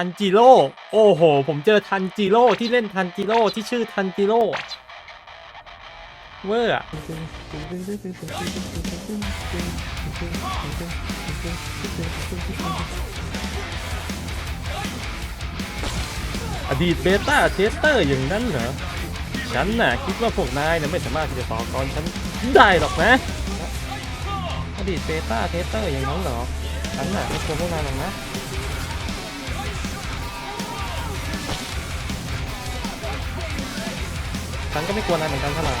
ทันจิโร่โอ้โห ผมเจอทันจิโร่ที่เล่นทันจิโร่ที่ชื่อทันจิโร่เวอร์ออดีตเบต้าเทสเตอร์อย่างนั้นเหรอ ฉันน่ะคิดว่าพวกนายเนี่ยไม่สามารถที่จะต่อกรฉันได้หรอกนะ อดีตเบต้าเทสเตอร์อย่างนั้นเหรอ ฉันน่ะไม่ควรพวกนายหรอกนะ ฉันก็ไม่กลัวนายเหมือนกันเท่าไหร่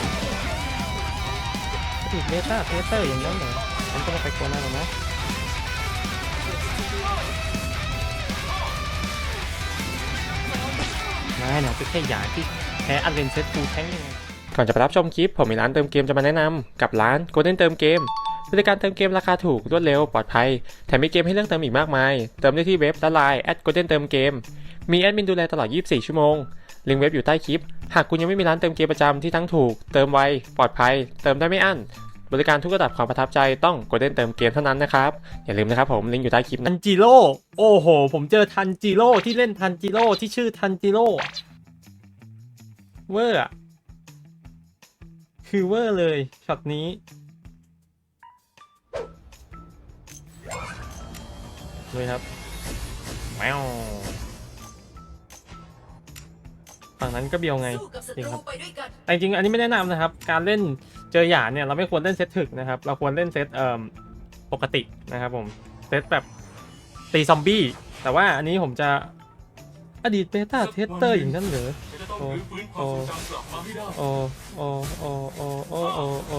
อีกเมตาเทสเตอร์อย่างนั้นเหรอฉันก็ไม่ไปกลัวนายหรอกนะนายเนี่ยแค่อยากที่แพ้อัลเลนเซตฟูแทงยังไงก่อนจะไปรับชมคลิป ผมมีร้านเติมเกมจะมาแนะนำกับร้าน Golden เติมเกมบริการเติมเกมราคาถูกรวดเร็วปลอดภัย แถมมีเกมให้เลือกเติมอีกมากมาย เติมได้ที่เว็บและไลน์แอดโกลเด้นเติมเกม มีแอดมินดูแลตลอด 24 ชั่วโมง ลิงก์เว็บอยู่ใต้คลิป หากคุณยังไม่มีร้านเติมเกียร์ประจำที่ทั้งถูก เติมไว ปลอดภัย เติมได้ไม่อั้น บริการทุกระดับความประทับใจต้องกดเล่นเติมเกียร์เท่านั้นนะครับ อย่าลืมนะครับผมลิงก์อยู่ใต้คลิปนะทันจิโร่โอ้โห ผมเจอทันจิโร่ที่เล่นทันจิโร่ที่ชื่อทันจิโร่เวอร์คือเวอร์เลยช็อตนี้ เลยครับแมว ฝั่งนั้นก็เบียวไงจริงครับแต่จริงอันนี้ไม่แนะนำนะครับ การเล่นเจอหยาดเนี่ยเราไม่ควรเล่นเซตถึกนะครับ เราควรเล่นเซตเอ่อปกตินะครับผมเซตแบบตีซอมบี้แต่ว่าอันนี้ผมจะอดีตเบต้าเทสเตอร์อย่างนั้นเหรอโอ้โอ้โอ้โอ้โอ้โอ้โอ้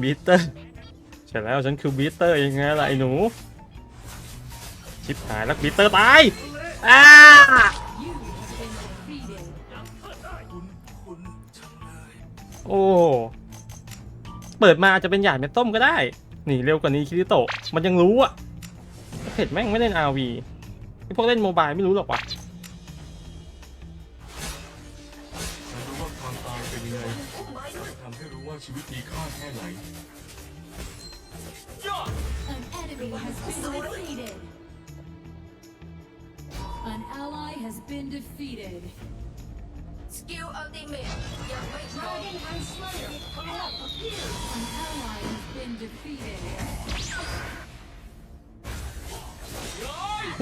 บีเตอร์ใช่แล้วฉันคือบีเตอร์ยังไงล่ะไอ้หนู ชิบหายแล้วบีเตอร์ตายอ้าโอ้เปิดมาอาจจะเป็นหยาดเม็ดต้มก็ได้ หนีเร็วกว่านี้คิริโตะมันยังรู้อะเผ็ดแม่งไม่เล่น RV ไอพวกเล่นโมบายไม่รู้หรอกว่ะ An ally has been defeated. สกิลอัลติเมทยังไม่พร้อม An ally has been defeated.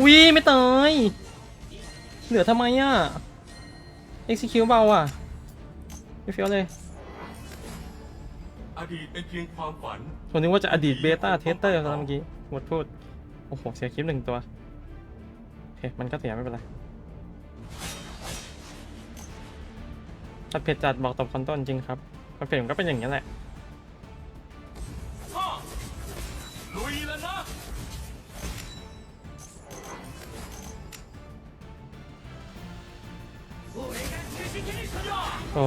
วีไม่ตาย เหลือทำไมอะ execute เบาอะไม่เฟี้ยวเลยอดีตเป็นเพียงความฝันผมนึกว่าจะอดีตเบต้าเทสเตอร์ตอนเมื่อกี้หมดพูด โอ้โห เสียคลิปหนึ่งตัวโอ เค มันก็เสียไม่เป็นไรตัดเพจจัดบอกตบคอนต้นจริงครับมันเป็นก็เป็นอย่างนี้ยแหละฮ่าลุยแล้วนะโอ้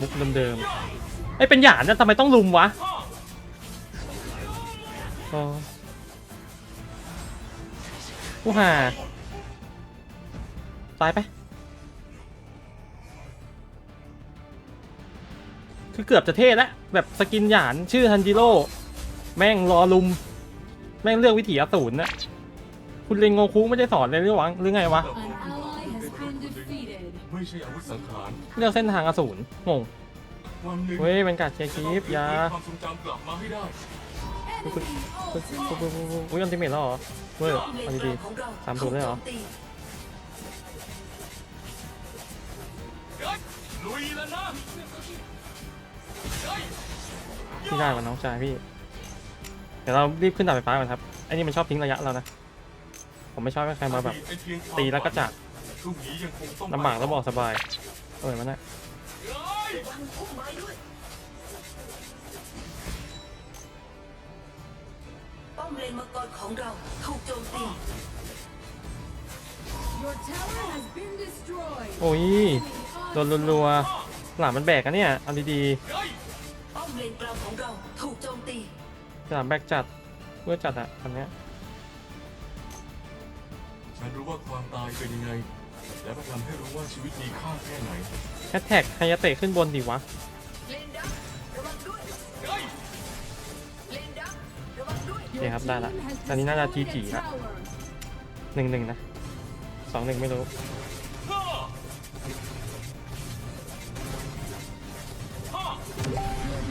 มุกเดิมๆไอ้ยเป็นหยาดนะทำไมต้องลุมวะฮ่าโอ้ผู้ห่า ตายไป คือเกือบจะเท่แล้ว แบบสกินหยานชื่อทันจิโร่ แม่งรอลุม แม่งเลือกวิถีอสูรนะคุณเรนโงคุไม่ได้สอนเลยหรือวังหรือไงวะแต่ An ally has been defeated. ไม่ใช่อาวุธสังหารเลือกเส้นทางอสูรงงวันหนึ่งเว้ยเป็นการเชียร์คลิปอยาความทรงจำกลับมาให้ได้อุ้ยอันติเมทแล้วเหรอเว้ยป้อมเลเอานดีกลางของเราสามศูนย์เลยเหรอ พี่ได้กว่าน้องชายพี่ เดี๋ยวเรารีบขึ้นดาดไฟฟ้าก่อนครับไอ้นี่มันชอบทิ้งระยะเรานะ ผมไม่ชอบให้ใครมาแบบอดีตเป็นเพียงความตีแล้วก็จากพรุ่งนี้ยังคงต้องลำบากแล้วบอกสบาย เออมันน่ะเฮ้ยระวังพุ่มไม้ด้วยป้อมป้อมเลนมังกรของเราถูกโจมตี Your tower has been destroyed. โอ้ยโดนรัวๆ หลามมันแบกอะเนี่ยเอาดีเฮ้ยป้อมเลนกลางของเราถูกโจมตีๆหลามแบกจัดเพื่อจัดอะอันเนี้ยฉันรู้ว่าความตายเป็นยังไง และมันทำให้รู้ว่าชีวิตมีค่าแค่ไหนแฮชแท็กไฮยาเตะขึ้นบนดิวะเลนดักระวังด้วยเฮ้ยเลนดักระวังด้วยโอเคครับได้ละอันนี้น่าจะจีจีละหนึ่งหนึ่งนะสองหนึ่งไม่รู้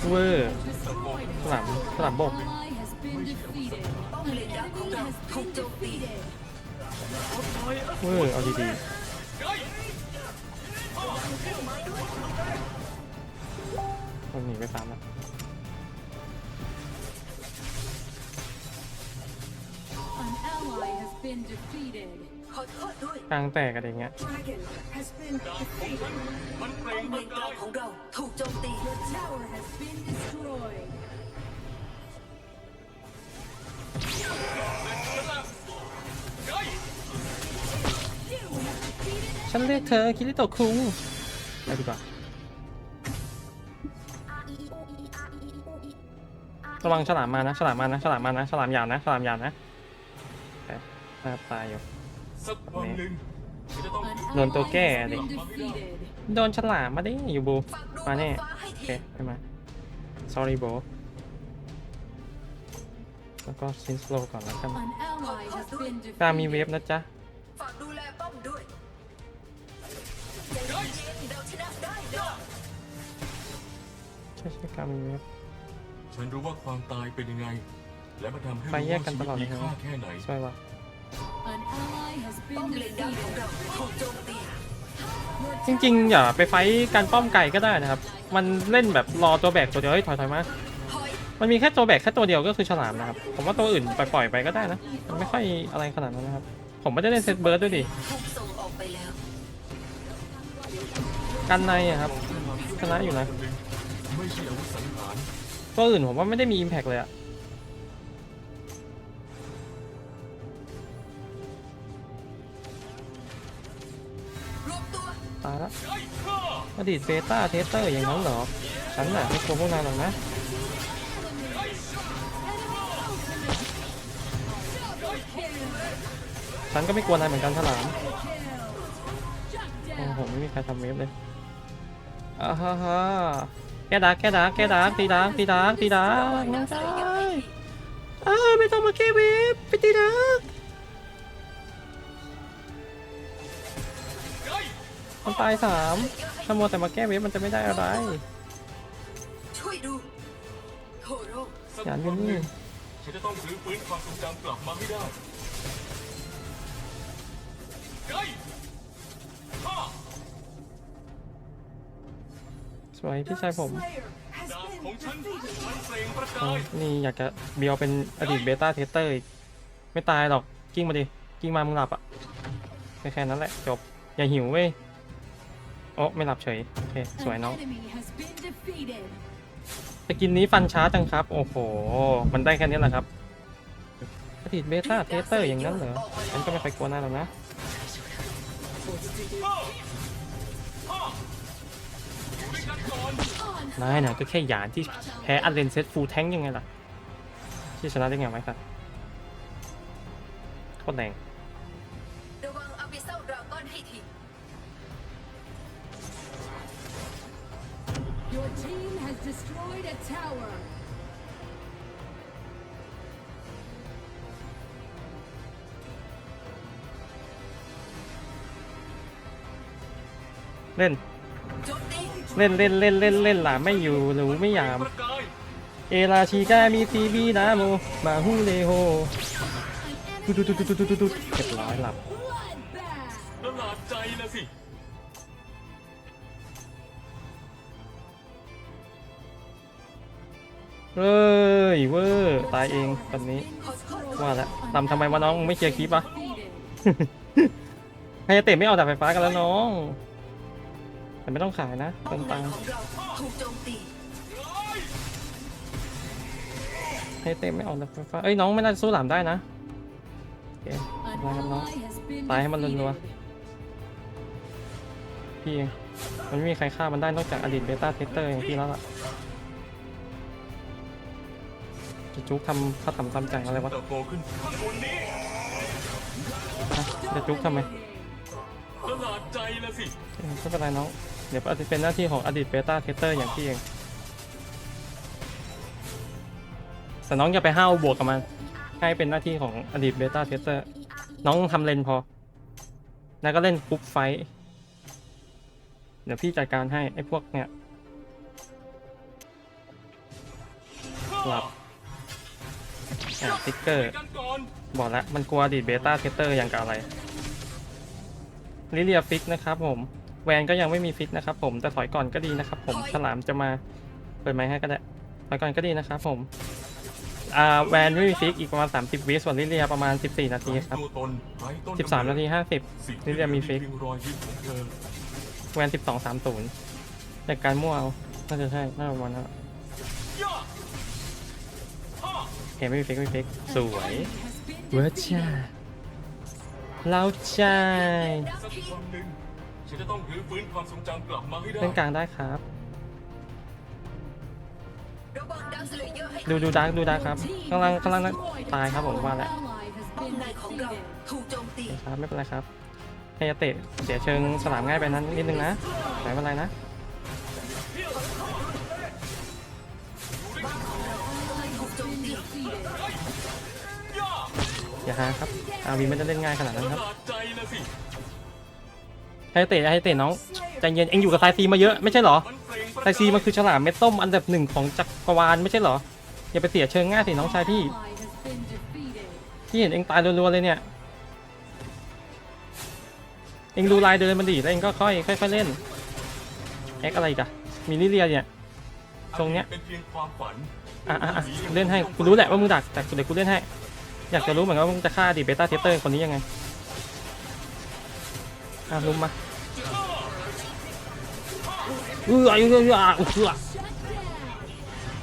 เวอร์สนามสนามบกเอง Enemy เรา has ถูก been โจมตี defeated. เวอร์เอาดีๆคนหนีไปตามแล้ว An ally has been defeated. ขอโทษด้วย กลางแตกอะไรเงี้ย Dragon has been ดาบของฉันมันเปล่ป้องมเลประนกลากางยของเราถูกโจมตี Your tower has been destroyed. เฮ้ยฉันเรียกเธอคิริโตะคุงไปดีกว่า ระวังฉลามมานะฉลามมานะฉลามมานะฉลามยาวนะฉลามยาวนะโอเคน่าตายอยู่ สักวันหนึ่งฉันจะต้อง An โดนตัวแก้ ally has ดิ been defeated. โดนฉลามมาดิอยู่บูฝากดูมาแน่ฟ้าให้โอทีเคไม่มา sorry bro แล้วก็ซินสโลก่อนแล้วกัน An ally has been กลางมีเวฟ defeated. นะจ๊ะฝากดูแลป้อมด้วยใจเย็นๆเราชนะได้เด้อใช่ใช่กลางมีเวฟฉันรู้ว่าความตายเป็นยังไง และมันทำให้ไปรู้แยกว่ากันชีตวิตลอดเลยครับมีค่าแค่ไหนช่วยว่ะ จมตีจริงๆ อย่าไปไฟท์การป้อมไก่ก็ได้นะครับ มันเล่นแบบรอตัวแบกตัวเดียวเฮ้ยถอยถอยมาถอยมันมีแค่ตัวแบกแค่ตัวเดียวก็คือฉลามนะครับ ผมว่าตัวอื่นปล่อยๆไปก็ได้นะ มันไม่ค่อยอะไรขนาดนั้นนะครับ ผมไม่ได้เล่นเซตเบิร์ดด้วยดิถูกส่งออกไปแล้วกันในอะครับชนะอยู่นะไม่ใช่อาวุธสังหารตัวอื่นผมว่าไม่ได้มีอิมแพกเลยอะ ตัวตายละเฮ้ยฮ่าอดีตเบต้าเทสเตอร์อย่างนั้นเหรอ ฉันน่ะไม่กลัวพวกนายหรอกนะฉันก็ไม่กลัวนายเหมือนกันฉลามโอ้โหไม่มีใครทำเวฟเลยอ่าฮ่าฮ่าแกดักแกดักแกดักตีดักตีดักตีดักไม่ได้อ้าไม่ต้องมาแก้เวฟไปตีดัก มันตายสามถ้ามัวแต่มาแก้เวฟมันจะไม่ได้อะไรช่วยดูโทโร่สักอย่าวันลืมหนึ่งฉันจะต้องรื้อฟื้นความทรงจำกลับมาให้ได้เฮ้ยฮ่าสวยพี่ชายผมดาบของฉันมันเปล่งประอ๋กาอยนี่อยากจะเบียวเป็นอดีตเบต้าเทสเตอร์อีก ไม่ตายหรอกกิ้งมาดิกิ้งมามึงหลับอะแค่แค่นั้นแหละจบอย่าหิวเว้ย โอ้ไม่หลับเฉย โอเค สวย An น้อง enemy has been defeated. สกินนี้ฟันช้าจังครับ โอ้โห มันได้แค่นี้แหละครับอดีตเบต้าเทสเตอร์อย่างนั้นเหรอฉันก็ไม่ค่อยกลัวหน้าหรอกนะฮ่าฮ่าอยู่ด้วยกันก่อนนายน่ะก็แค่หยานที่แพ้อันเลนเซตฟูลแทงยังไงล่ะ ที่ชนะได้ไงไว้ครับโคตรแรง Your team has destroyed a tower. เล่นโจมตีเล่นเล่นเล่นเล่นเล่นหลาไม่อยู่หรือไม่ยามประกายเอราชิกามีซีบีนาโมมาฮูเลโฮ An ตุ๊ด enemy ตุ๊ดตุ๊ดตุ๊ดตุ๊ดตุ๊ดเรียบร้อยหลับ bloodbath. ประหลาดใจนะสิ เฮ้ยเวอร์ตายเองตอนนี้ว่าแล้วทำทำไมวะน้องไม่เคลียร์คลิปวะ Defeated. ไฮเตะไม่เอาดาบไฟฟ้ากันแล้วน้อง แต่ไม่ต้องขายนะป้อเติมมเลตันงค์ของเราถูกโจมตีเฮ้ยให้เต็มไม่ออกแต่ไฟฟ้าเอ้ยน้องไม่น่าจะสู้หลามได้นะโอเค An Vâng, vâng. ally has been Tại em ăn lần defeated. luôn. พี่เองมันไม่มีใครฆ่ามันได้นอกจากอดีตเบต้าเทสเตอร์อย่างพี่แล้วล่ะ จะจุกทำเขาทำตามใจอะไรวะเติบโตขึ้นข้างบนนี้ฮะจะจุกทำไมประหลาดใจละสิเอ้ยไม่เป็นไรน้องเดี๋ยวอาจจะเป็นหน้าที่ของอดีตเบต้าเทสเตอร์อย่างพี่เองแต่น้องอย่าไปห้าวบวกกับมันให้เป็นหน้าที่ของอดีตเบต้าเทสเตอร์น้องทำเลนพอ แล้วก็เล่นกรุ๊ปไฟท์เดี๋ยวพี่จัดการให้ไอ้พวกเนี้ยหลับ อ่าติ๊กเกอร์กันก่อนบอกแล้วมันกลัวอดีตเบต้าเทสเตอร์อย่างกับอะไรลิเลียฟิกนะครับผม แวนก็ยังไม่มีฟิกนะครับผม แต่ถอยก่อนก็ดีนะครับผมฉลามจะมาเปิดไมค์ให้ก็ได้ถอยก่อนก็ดีนะครับผม อ่า แวนไม่มีฟิกอีกประมาณ 30 วิส่วนลิเลียประมาณ 14 นาทีครับตัวตนไร้ต้น13 นาทีสิ่ง50ลิเลียมีฟิกเพียงรอยยิ้มของเธอแวน 12 30แต่การมั่วเอาน่าจะใช่ น่าจะประมาณนั้น เห็นไม่มีฟิกไม่มีฟิกสวย An ally has been เวอร์จ้า defeated. เราใจสักวันหนึ่งฉันจะต้องรื้อฟื้นความทรงจำกลับมาให้ได้เล่นกลางได้ครับระวังดักสเลเยอร์ให้ดูดูดาร์กดูดาร์กครับ Team ข้างล่าง has ข้างล่างนั้น destroyed ตายครับผม an ว่าแล้ว ally has ป้อม been ในของเรา defeated. ถูกโจมตีครับไม่เป็นไรครับไฮยาเตะเสียเชิงสนามง่ายไปนั้นนิดนึงนะไม่เป็นไรนะ อย่าฮาครับอาวีไม่ได้เล่นง่ายขนาดนั้นครับใจละสิไฮยาเตะไฮยาเตะน้องใจเย็นเอ็งอยู่กับไซซีมาเยอะไม่ใช่เหรอไซซีมันคือฉลามเม็ดต้มอันดับหนึ่งของจักรวาลไม่ใช่เหรออย่าไปเสียเชิงง่ายสิน้องชายพี่ Ally has been defeated. พี่เห็นเอ็งตายรัวๆเลยเนี่ยเอ็งดูลายเดินมันดิแล้วเอ็งก็ค่อยค่อยๆเล่นแอคอะไรกอะมีลิเลียเนี่ยตรงเนี้ยเป็นเพียงความฝัน อะอะอะเล่นให้กูรู้แหละว่ามึงดักแต่เดี๋ยวกูเล่นให้ อยากจะรู้เหมือนกันว่ามึงจะฆ่าดีเบต้าเทสเตอร์คนนี้ยังไงอะลุมมาเอออายุเยอะๆอะออ Shut down.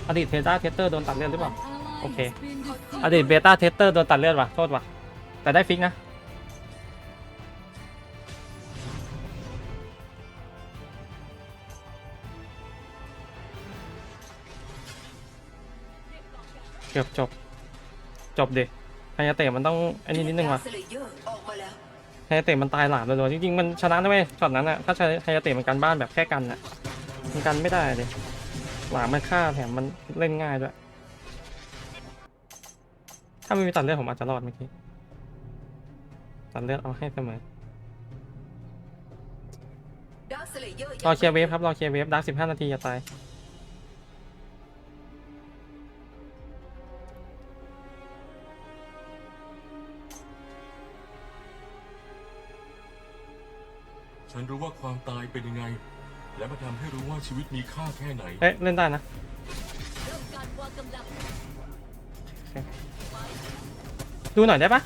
อดีตเบต้าเทสเตอร์โดนตัดเลือดหรือเปล่า An ally Okay. has been defeated. อดีตเบต้าเทสเตอร์โดนตัดเลือดว่ะโทษว่ะแต่ได้ฟิกนะ เกือบจบ จบดิไฮยาเตะมันต้องอันนี้นิดนึงว่ะดักสเลเยอร์ออกมาแล้วไฮยาเตะมันตายหลามเลยจริงๆมันชนะนะเว้ยช็อตนั้นอะถ้าใช้ไฮยาเตะมันกันบ้านแบบแค่กันอะมันกันไม่ได้เลยหลามมันฆ่าแถมมันเล่นง่ายด้วยถ้าไม่มีตัดเลือดผมอาจจะรอดเมื่อกี้ตัดเลือดเอาให้เสมอดักสเลเยอร์รอเคลียร์เวฟครับรอเคลียร์เวฟดักสิบห้านาทีอย่าตาย ฉันรู้ว่าความตายเป็นยังไง และมาทำให้รู้ว่าชีวิตมีค่าแค่ไหน เอ๊ะเล่นได้นะโอเคดูหน่อยได้ปะ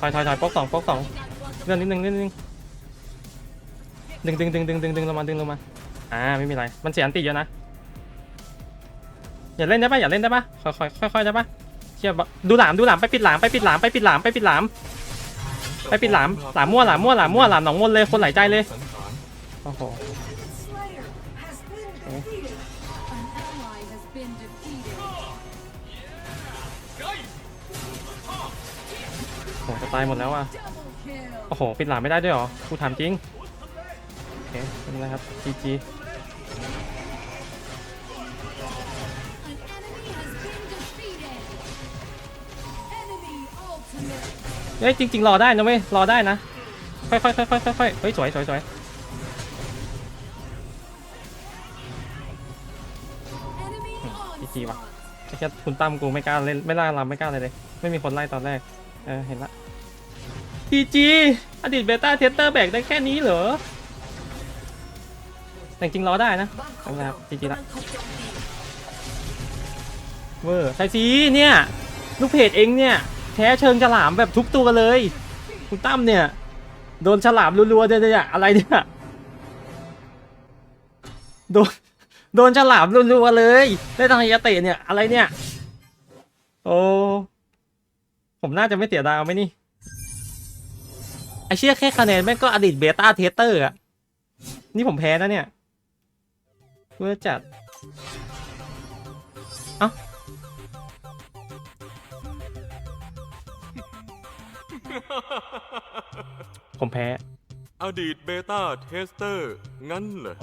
ถอยถอยถอยโป๊กสองโป๊กสองเลื่อนนิดนึงเลื่อนนิดนึงดึงดึงดึงดึงดึงดึงลงมาดึงลงมาอ่าไม่มีไรมันเสียอันติเยอะนะอย่าเล่นได้ปะอย่าเล่นได้ปะค่อยค่อยค่อยๆได้ปะ เชี่ยบะดูหลามดูหลามไปปิดหลามไปปิดหลามไปปิดหลามไปปิดหลามไปปิดหลามหลามมั่วหลามมั่วหลามมั่วหลามหนองมนเลยคนหลายใจเลยสังหารโอ้โห An ally has been defeated. เฮ้โหจะตายหมดแล้วอะ Double kill. โอ้โห ปิดหลามไม่ได้ด้วยเหรอกูถามจริง โอเคไม่เป็นไรครับ GG An เฮ้ยจริงๆรอได้นะเว้ยรอได้นะ ค่อยๆค่อยๆค่อยๆเฮ้ยสวยสวยสวย Enemy GG ว่ะแค่คุณตั้มกูไม่กล้าเล่นไม่ล่ารำไม่กล้าเลยเลย ไม่มีคนไล่ตอนแรก เออเห็นละ GG อดีตเบต้าเทสเตอร์แบกได้แค่นี้เหรอแต่จริงๆรอได้นะบ้านของเอาละเราจริงๆละเวอร์ไซซีเนี่ย ลูกเพจเองเนี่ย แท้เชิงฉลามแบบทุกตัวเลยคุณตั้มเนี่ย โดนฉลามรัวๆเนี่ยเนี่ยอะไรเนี่ยโดนโดนฉลามรัวๆเลยได้ทางยาเตะเนี่ยอะไรเนี่ย โอ้ผมน่าจะไม่เสียดาวไหมนี่ไอเชี่ยแค่คะแนนแม่งก็อดีตเบต้าเทสเตอร์อะนี่ผมแพ้นะเนี่ยเพื่อจัด เอ้า ผมแพ้ อดีตเบต้าเทสเตอร์ งั้นเหรอ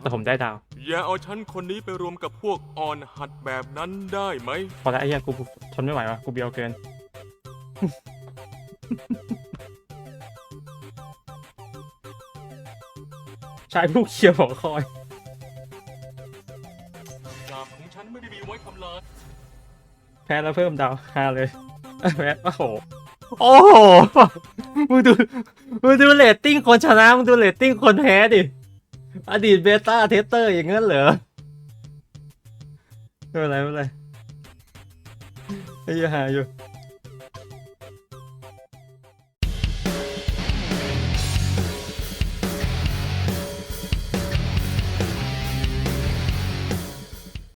แต่ผมได้ดาว อย่าเอาฉันคนนี้ไปรวมกับพวกออนหัดแบบนั้นได้ไหม พอแล้วไอ้เหี้ยกูกูทนไม่ไหววะกูเบียวเกิน ชายผู้เคียวหัวคอย ดาบของฉันไม่ได้มีไว้ทำลาย แพ้แล้วเพิ่มดาวห้าเลย แพ้โอ้โห โอ้โหมึงดูมึงดูเรตติ้งคนชนะมึงดูเรตติ้งคนแพ้ดิ อดีตเบต้าเทสเตอร์อย่างนั้นเหรอไม่เป็นไรไม่เป็นไรไอ้เหี้ยหาอยู่